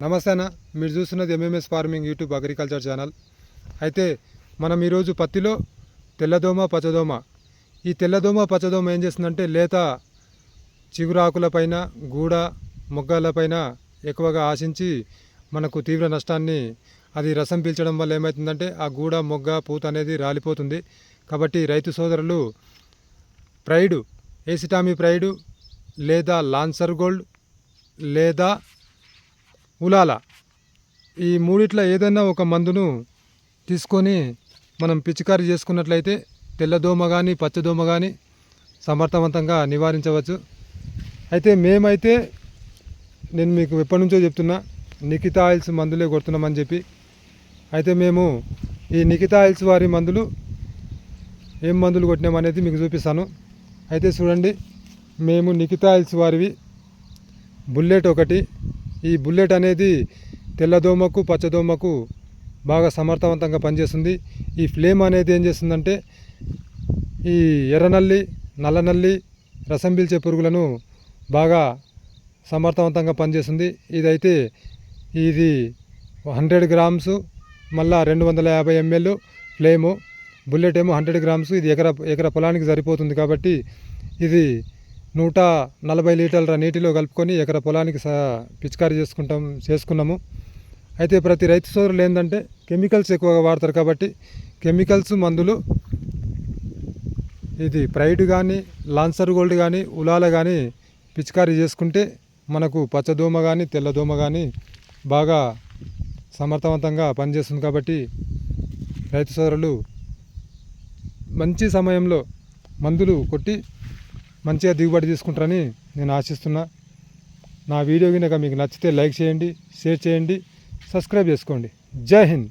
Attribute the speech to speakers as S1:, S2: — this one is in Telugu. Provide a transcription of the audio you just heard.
S1: నమస్తే అన్న. మీరు చూస్తున్నది MMS farming YouTube agriculture channel అయితే మనం ఈరోజు పత్తిలో తెల్లదోమ పచ్చదోమ. ఈ తెల్లదోమ పచ్చదోమ ఏం చేస్తుందంటే లేత చిగురాకులపైన గూడ మొగ్గలపైన ఎక్కువగా ఆశించి మనకు తీవ్ర నష్టాన్ని అది రసం పీల్చడం వల్ల ఏమవుతుందంటే ఆ గూడ మొగ్గ పూత అనేది రాలిపోతుంది. కాబట్టి రైతు సోదరులు ప్రైడు ఏసిటామి ప్రైడు లేదా లాన్సర్ గోల్డ్ లేదా ఉలాల ఈ మూడిట్ల ఏదైనా ఒక మందును తీసుకొని మనం పిచికారీ చేసుకున్నట్లయితే తెల్లదోమ కానీ పచ్చదోమ కానీ సమర్థవంతంగా నివారించవచ్చు. అయితే మేమైతే నేను మీకు ఎప్పటి నుంచో చెప్తున్నా నిఖిత ఆయిల్స్ మందులే కొడుతున్నామని చెప్పి. అయితే మేము ఈ నిఖిత ఆయిల్స్ వారి మందులు ఏం మందులు కొట్టినామనేది మీకు చూపిస్తాను. అయితే చూడండి మేము నిఖిత ఆయిల్స్ వారివి. బుల్లెట్ ఒకటి ఈ బుల్లెట్ అనేది తెల్లదోమకు పచ్చదోమకు బాగా సమర్థవంతంగా పనిచేస్తుంది. ఈ ఫ్లేమ్ అనేది ఏం చేస్తుందంటే ఈ ఎర్రనల్లి నల్లనల్లి రసం పీల్చే పురుగులను బాగా సమర్థవంతంగా పనిచేస్తుంది. ఇదైతే ఇది హండ్రెడ్ గ్రామ్స్ మళ్ళా రెండు వందల యాభై ఎంఎల్ ఫ్లేము. బుల్లెట్ ఏమో హండ్రెడ్ గ్రామ్స్ ఇది ఎకరా ఎకరా పొలానికి సరిపోతుంది కాబట్టి ఇది నూట నలభై లీటర్ల నీటిలో కలుపుకొని ఎకర పొలానికి స పిచికారీ చేసుకుంటాం చేసుకున్నాము. అయితే ప్రతి రైతు సోదరులు ఏంటంటే కెమికల్స్ ఎక్కువగా వాడతారు కాబట్టి కెమికల్స్ మందులు ఇది ప్రైడ్ కానీ లాన్సర్ గోల్డ్ కానీ ఉలాల కానీ పిచికారీ చేసుకుంటే మనకు పచ్చదోమ కానీ తెల్లదోమ కానీ బాగా సమర్థవంతంగా పనిచేస్తుంది కాబట్టి రైతు సోదరులు మంచి సమయంలో మందులు కొట్టి మంచిగా దిగుబడి తీసుకుంటారని నేను ఆశిస్తున్నా. నా వీడియో కనుక మీకు నచ్చితే లైక్ చేయండి షేర్ చేయండి సబ్స్క్రైబ్ చేసుకోండి. జై హింద్.